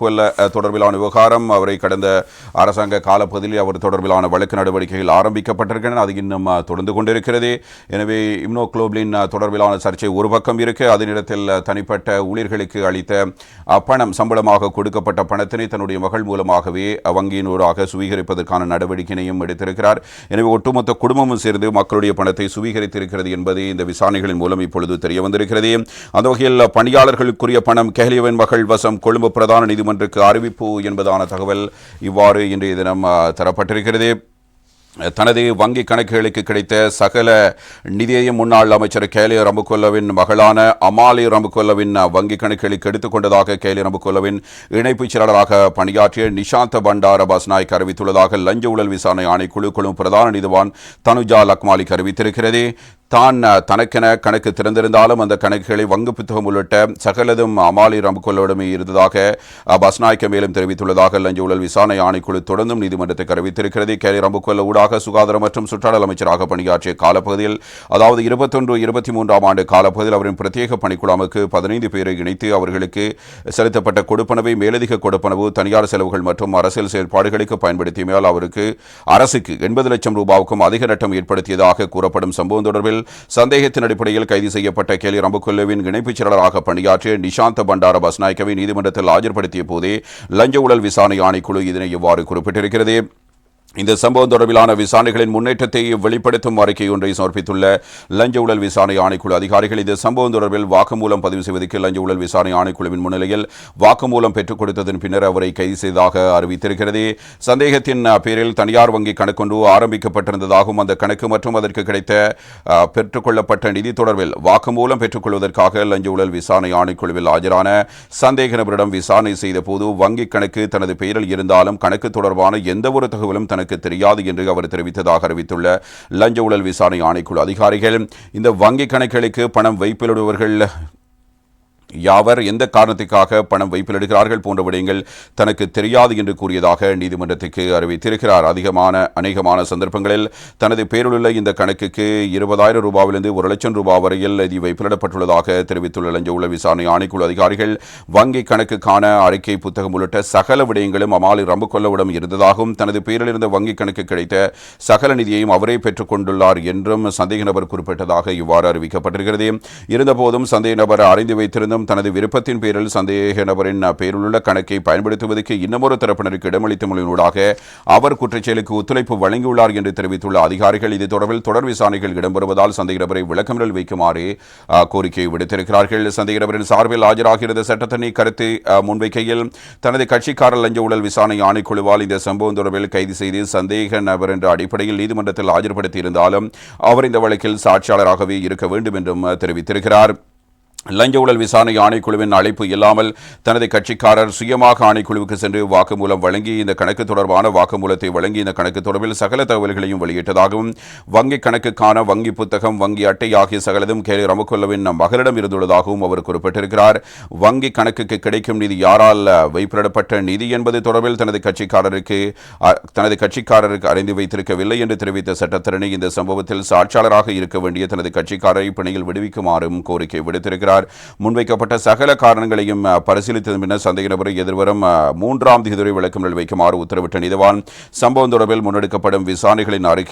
கொல்ல தொடர்பிலான விவகாரம் அவரை கடந்த அரசாங்க காலப்பகுதியில் அவர் தொடர்பிலான வழக்கு நடவடிக்கைகள் ஆரம்பிக்கப்பட்டிருக்கின்றன. அது இன்னும் தொடர்ந்து கொண்டிருக்கிறது. எனவே இம்னோக்ளோபிளின் தொடர்பிலான சர்ச்சை ஒரு பக்கம் இருக்கு. அதே நேரத்தில் தனிப்பட்ட ஊழியர்களுக்கு அளித்த பணம் சம்பளமாக கொடுக்கப்பட்ட பணத்தினை தன்னுடைய மகள் மூலமாகவே வங்கியின் வங்கியினூடாக சுவீகரிப்பதற்கான நடவடிக்கையினையும் எடுத்திருக்கிறார். எனவே ஒட்டுமொத்த குடும்பமும் சேர்ந்து மக்களுடைய பணத்தை சுவீகரித்திருக்கிறது என்பது இந்த விசாரணைகளின் மூலம் இப்பொழுது தெரிய வந்திருக்கிறது அந்த வகையில் பணியாளர்களுக்குரிய பணம் கெஹ்லியவின் மகள் வசம் கொழும்பு பிரதான நிதி நீதிமன்றுக்கு அறிவிப்பு என்பதான தகவல் இவ்வாறு இன்றைய தினம் தரப்பட்டிருக்கிறது. தனது வங்கி கணக்குகளுக்கு கிடைத்த சகல நிதியையும் முன்னாள் அமைச்சர் கேலிய ரம்புகொல்லவின் மகளான அமாலி ரம்புகொல்லவின் வங்கி கணக்குகளுக்கு எடுத்துக்கொண்டதாக கேலி ரம்புகொல்லவின் இணைப்புச் செயலாளராக பணியாற்றிய நிஷாந்த பண்டார பஸ்நாய்க் அறிவித்துள்ளதாக லஞ்ச ஊழல் விசாரணை ஆணைக்குழு குழு பிரதான நீதிவான் தனுஜா லக்மாலிக் அறிவித்திருக்கிறது. தான் தனக்கென கணக்கு திறந்திருந்தாலும் அந்த கணக்குகளை வங்கு புத்தகம் உள்ளிட்ட சகலதும் அமாலி ரம்புகொல்லோடமே இருந்ததாக பஸ்நாயக்க மேலும் தெரிவித்துள்ளதாக லஞ்ச ஊழல் விசாரணை ஆணைக்குழு தொடர்ந்தும் நீதிமன்றத்துக்கு அறிவித்திருக்கிறது. கேரி ரம்புக்கொல்ல ஊடாக சுகாதார மற்றும் சுற்றாடல் அமைச்சராக பணியாற்றிய காலப்பகுதியில் அதாவது இருபத்தொன்று இருபத்தி மூன்றாம் ஆண்டு காலப்பகுதியில் அவரின் பிரத்யேக பணிக்குழாமுக்கு பதினைந்து பேரை இணைத்து அவர்களுக்கு செலுத்தப்பட்ட கொடுப்பனவை மேலதிக கொடுப்பனவு தனியார் செலவுகள் மற்றும் அரசியல் செயல்பாடுகளுக்கு பயன்படுத்தியமையால் அவருக்கு அரசுக்கு எண்பது லட்சம் ரூபாவுக்கும் அதிக நட்டம் ஏற்படுத்தியதாக கூறப்படும் சம்பவம் தொடர்பில் சந்தேகத்தின் அடிப்படையில் கைது செய்யப்பட்ட கேலி ரம்புக்குல்லுவின் இணைப்புச் செயலாளராக பணியாற்றிய நிஷாந்த பண்டார பஸ்நாயக்கவை நீதிமன்றத்தில் ஆஜர்படுத்திய போதே லஞ்ச ஊழல் விசாரணை ஆணைக்குழு இதனை இவ்வாறு குறிப்பிட்டிருக்கிறது. இந்த சம்பவம் தொடர்பிலான விசாரணைகளின் முன்னேற்றத்தை வெளிப்படுத்தும் அறிக்கை ஒன்றை சமர்ப்பித்துள்ள லஞ்ச ஊழல் விசாரணை ஆணைக்குழு அதிகாரிகள் இந்த சம்பவம் தொடர்பில் வாக்குமூலம் பதிவு செய்வதற்கு லஞ்ச ஊழல் விசாரணை ஆணைக்குழுவின் முன்னிலையில் வாக்குமூலம் பெற்றுக் கொடுத்ததன் பின்னர் அவரை கைது செய்ததாக அறிவித்திருக்கிறது. சந்தேகத்தின் பேரில் தனியார் வங்கி கணக்கொன்று ஆரம்பிக்கப்பட்டிருந்ததாகவும் அந்த கணக்கு மற்றும் அதற்கு கிடைத்த பெற்றுக்கொள்ளப்பட்ட நிதி தொடர்பில் வாக்குமூலம் பெற்றுக்கொள்வதற்காக லஞ்ச ஊழல் விசாரணை ஆணைக்குழுவில் ஆஜரான சந்தேக நபரிடம் விசாரணை செய்த போது வங்கிக் கணக்கு தனது பெயரில் இருந்தாலும் கணக்கு தொடர்பான எந்தவொரு தகவலும் தனக்கு தெரியாது என்று அவர் தெரிவித்ததாக அறிவித்துள்ள லஞ்ச ஊழல் விசாரணை ஆணைக்குழு அதிகாரிகள் இந்த வங்கிக் கணக்குகளுக்கு பணம் வைப்பிலிடுபவர்கள் யாவர் எந்த காரணத்துக்காக பணம் வைப்பிலிடுகிறார்கள் போன்ற விடயங்கள் தனக்கு தெரியாது என்று கூறியதாக நீதிமன்றத்துக்கு அறிவித்திருக்கிறார். அதிகமான அநேகமான சந்தர்ப்பங்களில் தனது பேரிலுள்ள இந்த கணக்குக்கு இருபதாயிரம் ரூபாவிலிருந்து ஒரு லட்சம் ரூபாய் வரையில் நிதி வைப்பிலிடப்பட்டுள்ளதாக தெரிவித்துள்ள லஞ்ச உள்ள விசாரணை ஆணைக்குழு அதிகாரிகள் வங்கி கணக்குக்கான அறிக்கை புத்தகம் உள்ளிட்ட சகல விடயங்களும் அமாலி ரம்புகொல்லவிடம் இருந்ததாகவும் தனது பேரில் இருந்த வங்கி கணக்கு கிடைத்த சகல நிதியையும் அவரே பெற்றுக் கொண்டுள்ளார் என்றும் சந்தேக நபர் குறிப்பிட்டதாக இவ்வாறு அறிவிக்கப்பட்டிருக்கிறது. இருந்தபோதும் சந்தேக நபர் அறிந்து வைத்திருந்தும் தனது விருப்பத்தின் பேரில் சந்தேக நபரின் பேரிலுள்ள கணக்கை பயன்படுத்துவதற்கு இன்னமொரு தரப்பினருக்கு இடமளித்தமொழியினூடாக அவர் குற்றச்செயலுக்கு ஒத்துழைப்பு வழங்கியுள்ளார் என்று தெரிவித்துள்ள அதிகாரிகள் இது தொடர்பில் தொடர் விசாரணைகள் இடம்பெறுவதால் சந்தேக நபரை விளக்கமிடல் வைக்குமாறு கோரிக்கை விடுத்திருக்கிறார்கள். சந்தேக நபரின் சார்பில் ஆஜராகிறது சட்டத்தினை கருத்து முன்வைக்கையில் தனது கட்சிக்காரர் லஞ்ச ஊழல் விசாரணை ஆணைக்குழுவால் இந்த சம்பவம் தொடர்பில் கைது செய்து சந்தேக நபர் என்ற அடிப்படையில் நீதிமன்றத்தில் ஆஜர்படுத்தியிருந்தாலும் அவர் இந்த வழக்கில் சாட்சியாளராகவே இருக்க வேண்டும் என்றும் தெரிவித்திருக்கிறார். லஞ்ச ஊழல் விசாரணை ஆணைக்குழுவின் அழைப்பு இல்லாமல் தனது கட்சிக்காரர் சுயமாக ஆணைக்குழுவுக்கு சென்று வாக்குமூலம் வழங்கி இந்த கணக்கு தொடர்பான வாக்குமூலத்தை வழங்கி இந்த கணக்கு தொடர்பில் சகல தகவல்களையும் வெளியிட்டதாகவும் வங்கி கணக்குக்கான வங்கி புத்தகம் வங்கி அட்டை ஆகிய சகலதும் கே. ரமக்குல்லவின் மகளிடம் இருந்துள்ளதாகவும் அவர் குறிப்பிட்டிருக்கிறார். வங்கி கணக்குக்கு கிடைக்கும் நிதி யாரால் வைப்பிடப்பட்ட நிதி என்பது தொடர்பில் தனது கட்சிக்காரருக்கு தனது கட்சிக்காரருக்கு அறிந்து வைத்திருக்கவில்லை என்று தெரிவித்த சட்டத்தரணி இந்த சம்பவத்தில் சாட்சியாளராக இருக்க வேண்டிய தனது கட்சிக்காரரை பிணையில் விடுவிக்குமாறும் கோரிக்கை விடுத்திருக்கிறார். முன்வைக்கப்பட்ட சகல காரணங்களையும் பரிசீலித்ததன் பின்னர் சந்தேக நபரை எதிர்வரும் மூன்றாம் தேதி விளக்கம் வைக்குமாறு உத்தரவிட்ட நீதிவான் சம்பவம் தொடர்பில் முன்னெடுக்கப்படும் விசாரணைகளின் அறிக்கை